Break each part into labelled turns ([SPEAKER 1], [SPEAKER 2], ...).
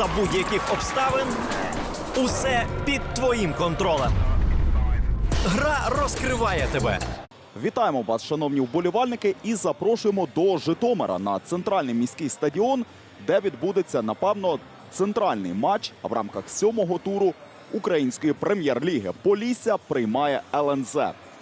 [SPEAKER 1] за будь-яких обставин усе під твоїм контролем. Гра розкриває тебе.
[SPEAKER 2] Вітаємо вас, шановні вболівальники, і запрошуємо до Житомира на центральний міський стадіон, де відбудеться, напевно, центральний матч в рамках сьомого туру української прем'єр-ліги. Полісся приймає ЛНЗ.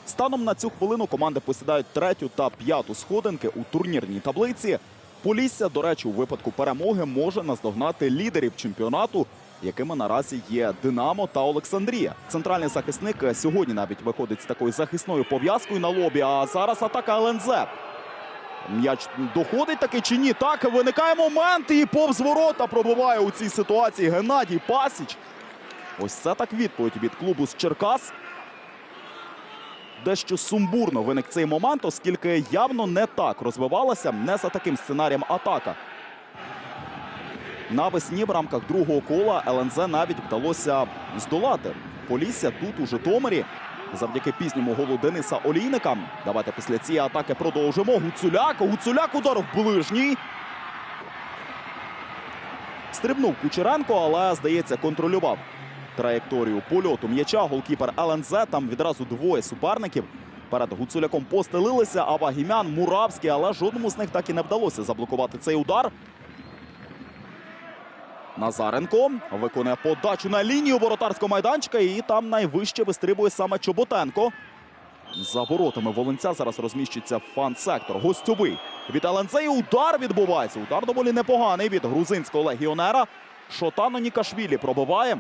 [SPEAKER 2] Станом на цю хвилину команди посідають третю та п'яту сходинки у турнірній таблиці. Полісся, до речі, у випадку перемоги може наздогнати лідерів чемпіонату, якими наразі є Динамо та Олександрія. Центральний захисник сьогодні навіть виходить з такою захисною пов'язкою на лобі. А зараз атака ЛНЗ. М'яч доходить таки чи ні? Так, виникає момент і повз ворота пробиває у цій ситуації Геннадій Пасіч. Ось це так відповідь від клубу з Черкас. Дещо сумбурно виник цей момент, оскільки явно не так розвивалася, не за таким сценарієм атака. Навесні в рамках другого кола ЛНЗ навіть вдалося здолати Полісся тут у Житомирі. Завдяки пізньому голу Дениса Олійника. Давайте після цієї атаки продовжимо. Гуцуляк. Гуцуляк удар в ближній. Стрибнув Кучеренко, але, здається, контролював траєкторію польоту м'яча. Голкіпер ЛНЗ. Там відразу двоє суперників. Перед Гуцуляком постелилися. А Вагімян, Муравський, але жодному з них так і не вдалося заблокувати цей удар. Назаренко виконує подачу на лінію воротарського майданчика. І там найвище вистрибує саме Чоботенко. За воротами Волинця зараз розміщується фан-сектор. Гостьовий від ЛНЗ. Удар відбувається. Удар доволі непоганий від грузинського легіонера. Шотано Нікашвілі пробиває.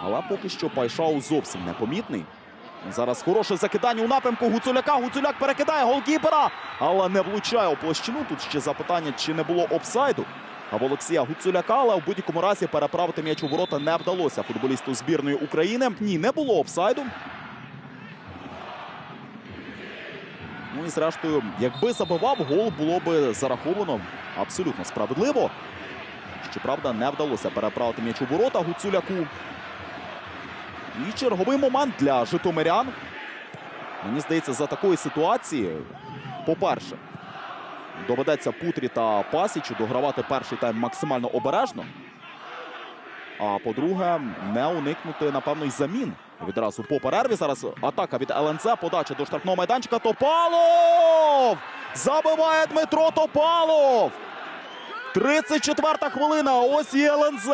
[SPEAKER 2] Але поки що Пайшау зовсім непомітний. Зараз хороше закидання у напрямку Гуцуляка. Гуцуляк перекидає голкіпера, але не влучає у площину. Тут ще запитання, чи не було офсайду. А в Олексія Гуцуляка, але в будь-якому разі переправити м'яч у ворота не вдалося футболісту збірної України. Ні, не було офсайду. Ну і зрештою, якби забивав, гол було би зараховано абсолютно справедливо. Щоправда, не вдалося переправити м'яч у ворота Гуцуляку. І черговий момент для житомирян. Мені здається, за такої ситуації, по-перше, доведеться Путрі та Пасічу догравати перший тайм максимально обережно. А по-друге, не уникнути, напевно, й замін. Відразу по перерві. Зараз атака від ЛНЗ. Подача до штрафного майданчика. Топалов! Забиває Дмитро Топалов! 34-та хвилина. Ось і ЛНЗ.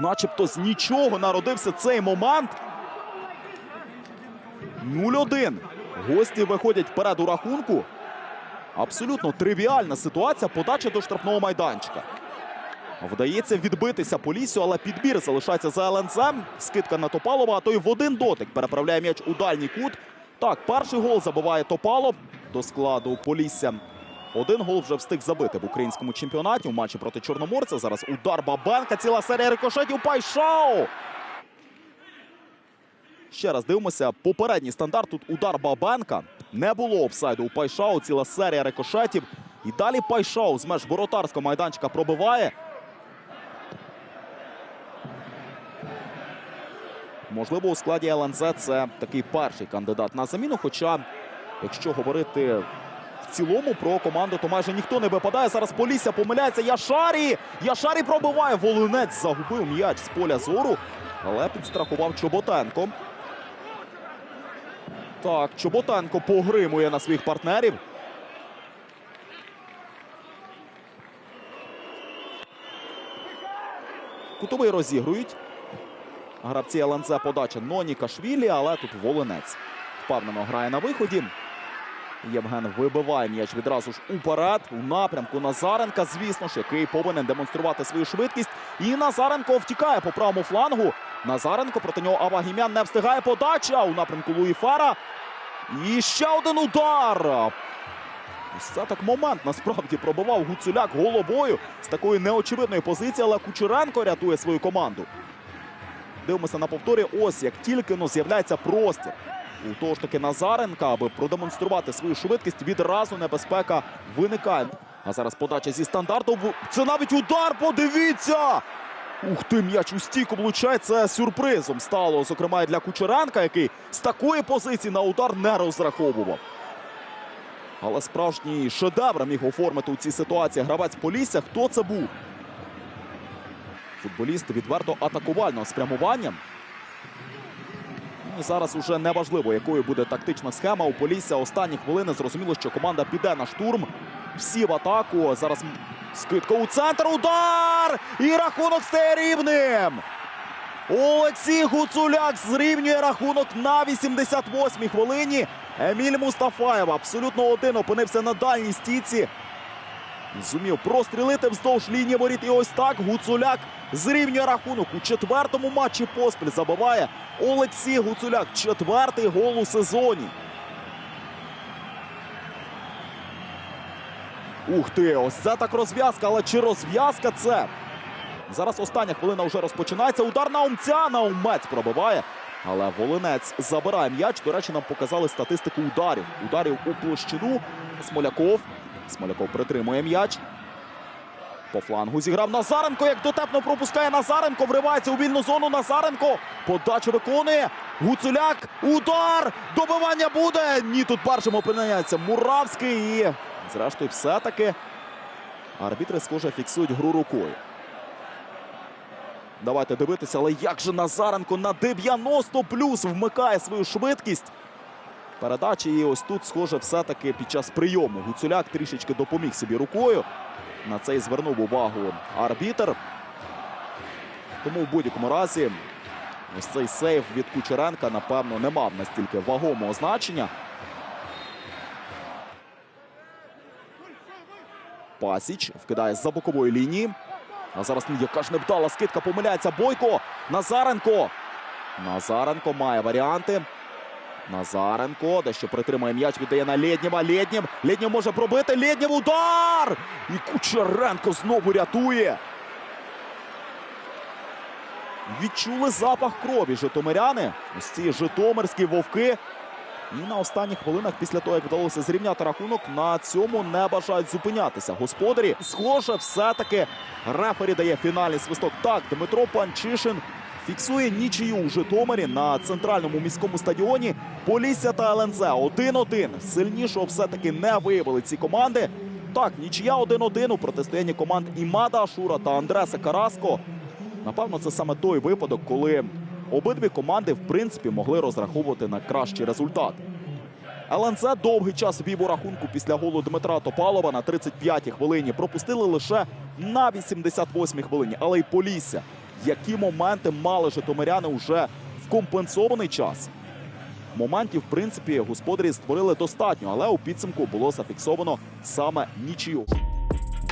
[SPEAKER 2] Начебто з нічого народився цей момент. 0-1. Гості виходять вперед у рахунку. Абсолютно тривіальна ситуація. Подача до штрафного майданчика. Вдається відбитися по лісю, але підбір залишається за ЛНЗ. Скидка на Топалова, а той в один дотик переправляє м'яч у дальній кут. Так, перший гол забиває Топалов до складу Полісся. Один гол вже встиг забити в українському чемпіонаті у матчі проти Чорноморця. Зараз удар Бабенка. Ціла серія рикошетів. Пайшау. Ще раз дивимося. Попередній стандарт. Тут удар Бабенка. Не було офсайду у Пайшау. Ціла серія рикошетів. І далі Пайшау з меж воротарського майданчика пробиває. Можливо, у складі ЛНЗ це такий перший кандидат на заміну. Хоча, якщо говорити в цілому про команду, то майже ніхто не випадає. Зараз Полісся помиляється. Яшарі! Яшарі пробиває. Волинець загубив м'яч з поля зору, але підстрахував Чоботенко. Так, Чоботенко погримує на своїх партнерів. Кутовий розігрують. Гравці ЛНЗ подача Нонікашвілі, але тут Волинець впевнено грає на виході. Євген вибиває м'яч відразу ж уперед у напрямку Назаренка, звісно ж, який повинен демонструвати свою швидкість. І Назаренко втікає по правому флангу. Назаренко проти нього Авагімян не встигає подача у напрямку Луїфера. І ще один удар. Ось це так момент насправді пробивав Гуцуляк головою з такої неочевидної позиції, але Кучеренко рятує свою команду. Дивимося на повторі. Ось як тільки ну, з'являється простір у того ж таки Назаренка, аби продемонструвати свою швидкість, відразу небезпека виникає. А зараз подача зі стандарту. Це навіть удар. Подивіться! Ух ти, м'яч у стійку влучає. Це сюрпризом стало, зокрема, і для Кучеренка, який з такої позиції на удар не розраховував. Але справжній шедевр міг оформити у цій ситуації гравець Полісся. Хто це був? Футболіст відверто атакувального спрямування. Зараз уже не важливо, якою буде тактична схема. У Полісся останні хвилини зрозуміло, що команда піде на штурм. Всі в атаку. Зараз скидка у центр. Удар! І рахунок стає рівним. Олексій Гуцуляк зрівнює рахунок на 88-й хвилині. Еміль Мустафаєв абсолютно один опинився на дальній стійці. Зумів прострілити вздовж лінії воріт. І ось так Гуцуляк зрівнює рахунок у четвертому матчі поспіль. Забиває Олексій Гуцуляк. Четвертий гол у сезоні. Ух ти, ось це так розв'язка, але чи розв'язка це? Зараз остання хвилина вже розпочинається. Удар на умця. Наумець пробиває. Але Волинець забирає м'яч. До речі, нам показали статистику ударів. Ударів у площину. Смоляков. Смоляков притримує м'яч. По флангу зіграв Назаренко. Як дотепно пропускає Назаренко. Вривається у вільну зону. Назаренко. Подачу виконує. Гуцуляк. Удар. Добивання буде. Ні, тут першим опиняється Муравський. І зрештою, все-таки арбітри, схоже, фіксують гру рукою. Давайте дивитися, але як же Назаренко на 90 плюс вмикає свою швидкість. Передачі і ось тут, схоже, все-таки під час прийому Гуцуляк трішечки допоміг собі рукою. На це й звернув увагу арбітер. Тому в будь-якому разі ось цей сейв від Кучеренка, напевно, не мав настільки вагомого значення. Пасіч вкидає з-за бокової лінії. А зараз яка ж невдала скидка помиляється. Бойко. Назаренко. Назаренко має варіанти. Назаренко дещо притримує м'яч, віддає на Лєднєва. Лєднєв. Лєднєв може пробити. Лєднєв удар! І Кучеренко знову рятує. Відчули запах крові житомиряни. Ось ці житомирські вовки. І на останніх хвилинах, після того, як вдалося зрівняти рахунок, на цьому не бажають зупинятися. Господарі, схоже, все-таки рефері дає фінальний свисток. Так, Дмитро Панчишин фіксує нічию у Житомирі на центральному міському стадіоні. Полісся та ЛНЗ 1-1. Сильнішого все-таки не виявили ці команди. Так, нічия 1-1 у протистоянні команд Імада Ашура та Андреса Караско. Напевно, це саме той випадок, коли обидві команди, в принципі, могли розраховувати на кращий результат. ЛНЗ довгий час вів у рахунку після голу Дмитра Топалова на 35-й хвилині. Пропустили лише на 88-й хвилині. Але й Полісся. Які моменти мали житомиряни вже в компенсований час? Моментів, в принципі, господарі створили достатньо, але у підсумку було зафіксовано саме нічию.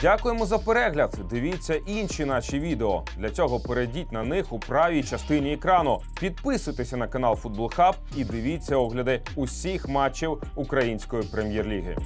[SPEAKER 3] Дякуємо за перегляд. Дивіться інші наші відео. Для цього перейдіть на них у правій частині екрану. Підписуйтеся на канал Футбол Хаб і дивіться огляди усіх матчів української прем'єр-ліги.